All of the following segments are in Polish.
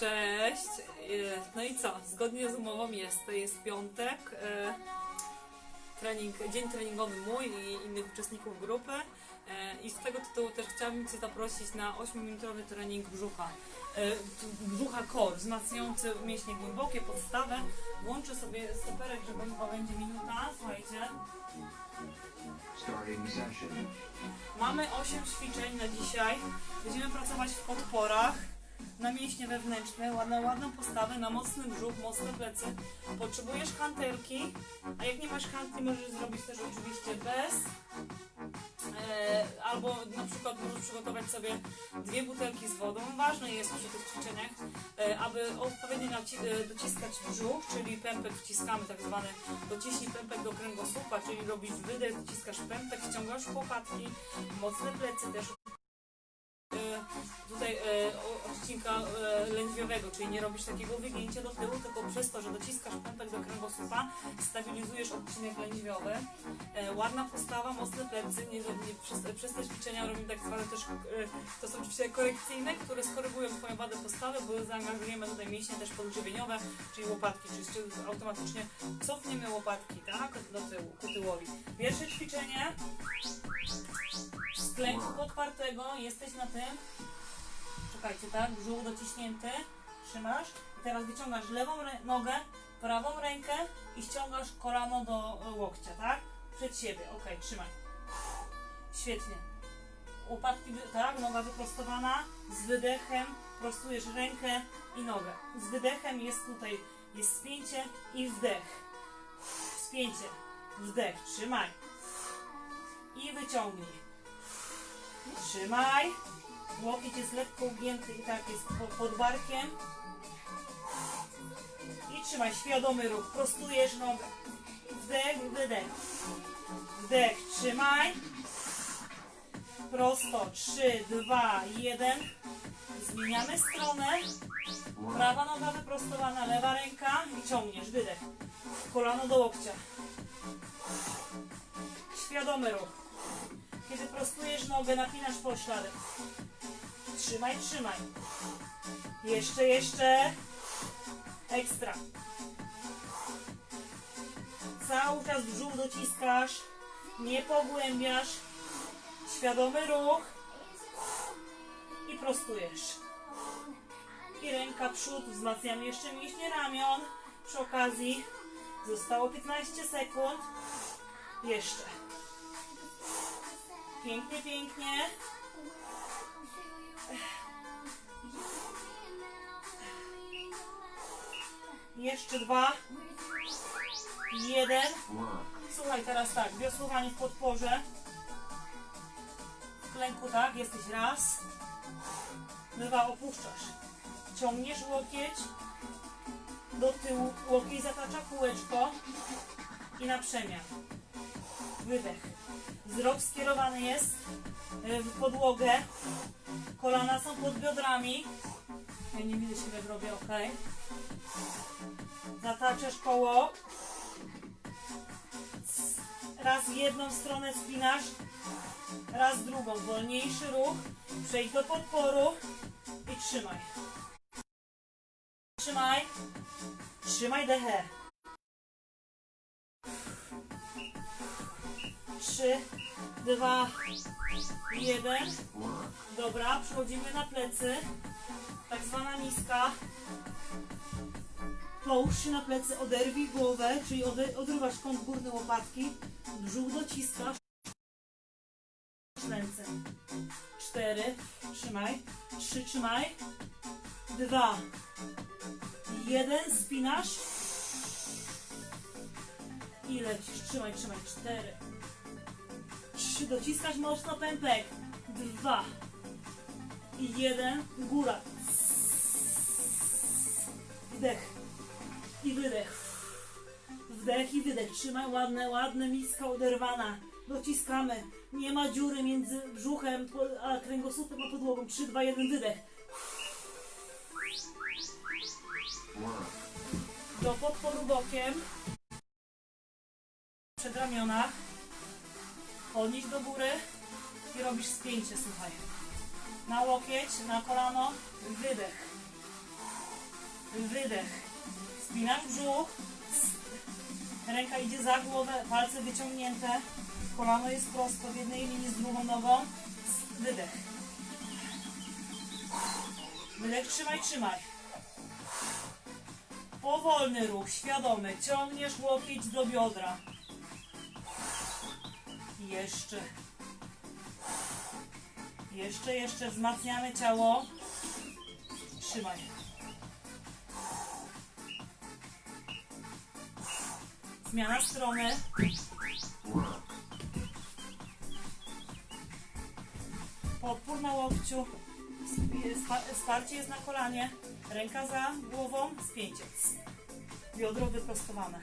Cześć. E, No i co? Zgodnie z umową jest, to jest piątek. e, Trening, dzień treningowy mój i innych uczestników grupy. E, I z tego tytułu też chciałabym Cię zaprosić na 8-minutowy trening brzucha. Brzucha core, wzmacniający mięśnie głębokie, podstawę. Włączę sobie stoperek, żeby chyba będzie minuta. Słuchajcie. Mamy 8 ćwiczeń na dzisiaj. Będziemy pracować w podporach, na mięśnie wewnętrzne, ładna, ładną postawę, na mocny brzuch, mocne plecy. Potrzebujesz kantelki, a jak nie masz kantli, możesz zrobić też oczywiście bez. E, albo na przykład możesz przygotować sobie dwie butelki z wodą. Ważne jest przy tych ćwiczeniach, e, aby odpowiednio e, dociskać brzuch, czyli pępek wciskamy tak zwany dociśnij pępek do kręgosłupa, czyli robisz wydech, dociskasz pępek, ściągasz łopatki, mocne plecy też. Tutaj odcinka e, lędźwiowego, czyli nie robisz takiego wygięcia do tyłu, tylko przez to, że dociskasz pępek do kręgosłupa, stabilizujesz odcinek lędźwiowy. E, ładna postawa, mocne plecy. Nie, nie, przez, przez te ćwiczenia robimy tak zwane też, e, to są ćwiczenia korekcyjne, które skorygują Twoją wadę postawy, bo zaangażujemy tutaj mięśnie też podżywieniowe, czyli łopatki, czyli automatycznie cofniemy łopatki, tak, do tyłu, ku tyłowi. Pierwsze ćwiczenie z podpartego, jesteś na tym, czekajcie, tak, brzuch dociśnięty, trzymasz i teraz wyciągasz lewą nogę, prawą rękę i ściągasz kolano do e, łokcia, tak, przed siebie, ok, trzymaj. Świetnie. Wy- tak, noga wyprostowana, z wydechem prostujesz rękę i nogę. Z wydechem jest tutaj, jest spięcie i wdech. Spięcie, wdech, trzymaj. I wyciągnij. Trzymaj. Łokieć jest lekko ugięty i tak jest po- pod barkiem. I trzymaj, świadomy ruch. Prostujesz nogę. Wdech, wydech. Wdech, trzymaj. Prosto. 3, 2, 1. Zmieniamy stronę. Prawa noga wyprostowana, lewa ręka i ciągniesz. Wydech. Kolano do łokcia. Świadomy ruch. Kiedy prostujesz nogę, napinasz pośladek. Trzymaj, trzymaj. Jeszcze, jeszcze. Ekstra. Cały czas brzuch dociskasz. Nie pogłębiasz. Świadomy ruch. I prostujesz. I ręka przód. Wzmacniamy jeszcze mięśnie ramion. Przy okazji zostało 15 sekund. Jeszcze. Pięknie, pięknie. Jeszcze dwa. Jeden. Słuchaj, teraz tak, wiosłowanie w podporze. W klęku tak, jesteś raz. Dwa, opuszczasz. Ciągniesz łokieć do tyłu, łokieć zatacza kółeczko i na przemian. Wydech. Wzrok skierowany jest y, w podłogę. Kolana są pod biodrami. Ja nie widzę siebie w robię, ok. Zataczasz koło. Raz jedną stronę spinasz, raz drugą. Wolniejszy ruch. Przejdź do podporu i trzymaj. Trzymaj. Trzymaj dechę. Trzy, dwa, jeden. Work. Dobra, przechodzimy na plecy. Tak zwana niska. Połóż się na plecy, oderwij głowę, czyli odrywasz kąt górny łopatki. Brzuch dociskasz. Ręce. Cztery. Trzymaj. Trzy, trzymaj. Dwa. Jeden. Spinasz. I lecisz. Trzymaj, trzymaj. Cztery. Trzy. Dociskasz mocno pępek. Dwa i jeden, góra. Wdech i wydech. Wdech i wydech. Trzymaj ładne, ładne, miska oderwana. Dociskamy. Nie ma dziury między brzuchem a kręgosłupem a podłogą. 3, 2, 1, wydech. Do podporu bokiem. Przed ramionach. Podnieś do góry i robisz spięcie, słuchaj. Na łokieć, na kolano, wydech. wydech. Spinam brzuch. Ręka idzie za głowę, palce wyciągnięte. Kolano jest prosto w jednej linii z drugą nogą. Wydech. Wydech, trzymaj, trzymaj. Powolny ruch, świadomy. Ciągniesz łokieć do biodra. Jeszcze. Jeszcze, jeszcze wzmacniamy ciało. Trzymaj. Zmiana strony. Podpór na łokciu. Sp- spa- Wsparcie jest na kolanie. Ręka za głową. Spięcie. Biodro wyprostowane.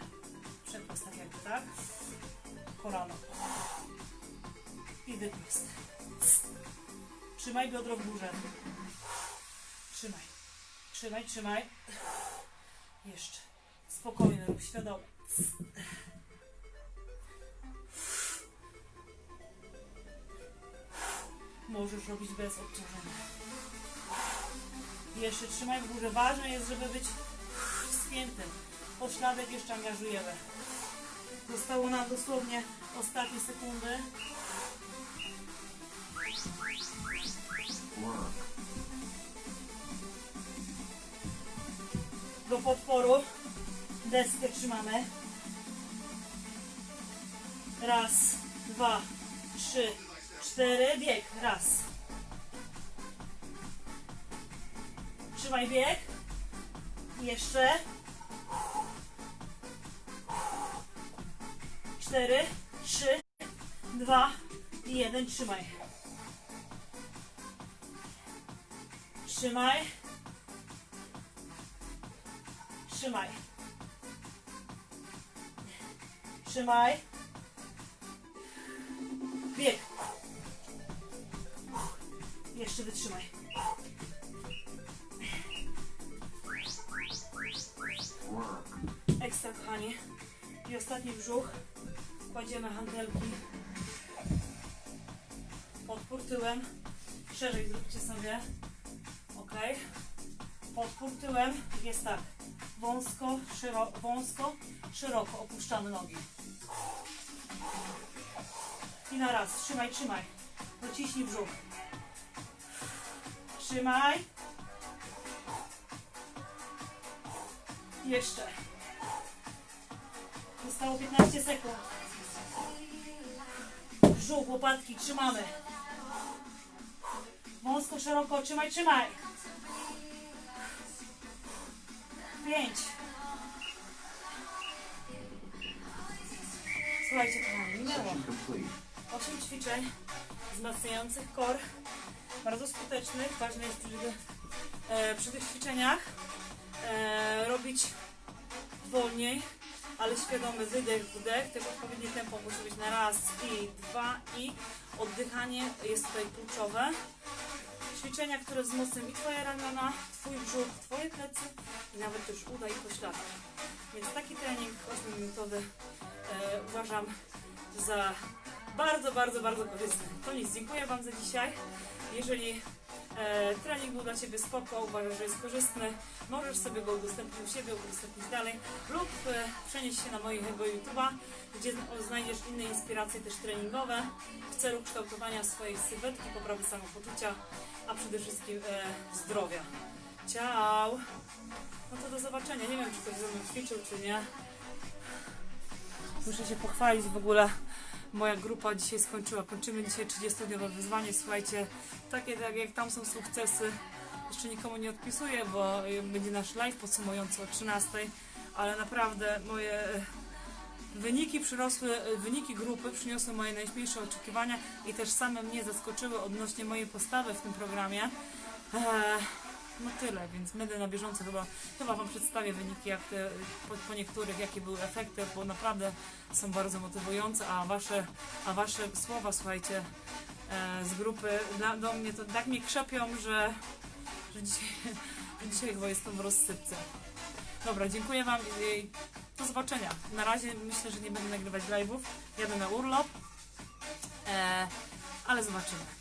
Przeprost tak jakby, tak? Trzymaj biodro w górze. Trzymaj. Trzymaj, trzymaj. Jeszcze. Spokojny ruch, świadomy. Możesz robić bez obciążenia. Jeszcze trzymaj w górze. Ważne jest, żeby być spiętym. Pośladek jeszcze angażujemy. Zostało nam dosłownie ostatnie sekundy. Do podporu deskę trzymamy. Raz, dwa, trzy, cztery, bieg. Raz. Trzymaj bieg. Jeszcze. Cztery, trzy, dwa i jeden. Trzymaj. Trzymaj. Trzymaj. Trzymaj. Bieg. Jeszcze wytrzymaj. Ekstra, kochanie. I ostatni brzuch. Kładziemy hantelki. Podpór tyłem. Szerzej zróbcie sobie. Ok. Podpór tyłem. Jest tak. Wąsko, szeroko, wąsko, szeroko opuszczamy nogi. I na raz. Trzymaj, trzymaj. Dociśnij brzuch. Trzymaj. Jeszcze. Zostało 15 sekund. Brzuch, łopatki, trzymamy. Wąsko, szeroko, trzymaj, trzymaj. 5. Słuchajcie, kochani, minęło. 8 ćwiczeń wzmacniających kor, bardzo skutecznych. Ważne jest, żeby e, przy tych ćwiczeniach e, robić wolniej, ale świadomy wydech, wdech. Też odpowiednie tempo musi być na raz i dwa i oddychanie jest tutaj kluczowe. Ćwiczenia, które wzmocnią i Twoje ramiona, Twój brzuch, Twoje plecy i nawet też uda i pośladki. Więc taki trening 8-minutowy e, uważam za bardzo, bardzo, bardzo korzystny. To nic, dziękuję Wam za dzisiaj. Jeżeli e, trening był dla Ciebie spoko, uważasz, że jest korzystny, możesz sobie go udostępnić u siebie, udostępnić dalej lub e, przenieść się na mojego YouTube'a, gdzie zna- znajdziesz inne inspiracje też treningowe w celu kształtowania swojej sylwetki, poprawy samopoczucia, a przede wszystkim e, zdrowia. Ciao! No to do zobaczenia. Nie wiem, czy ktoś ze mną ćwiczył, czy nie. Muszę się pochwalić w ogóle. Moja grupa dzisiaj skończyła. Kończymy dzisiaj 30-dniowe wyzwanie. Słuchajcie, takie tak jak tam są sukcesy. Jeszcze nikomu nie odpisuję, bo y, będzie nasz live podsumujący o 13. Ale naprawdę moje e, wyniki przyrosły, e, wyniki grupy przyniosły moje najśmielsze oczekiwania i też same mnie zaskoczyły odnośnie mojej postawy w tym programie. Eee, no tyle, więc będę na bieżąco chyba, chyba Wam przedstawię wyniki jak te, po, po niektórych, jakie były efekty, bo naprawdę są bardzo motywujące, a Wasze, a wasze słowa, słuchajcie, e, z grupy do mnie to tak mnie krzepią, że, że, dzisiaj, że dzisiaj chyba jestem w rozsypce. Dobra, dziękuję Wam i do zobaczenia. Na razie myślę, że nie będę nagrywać live'ów, jadę na urlop, e, ale zobaczymy.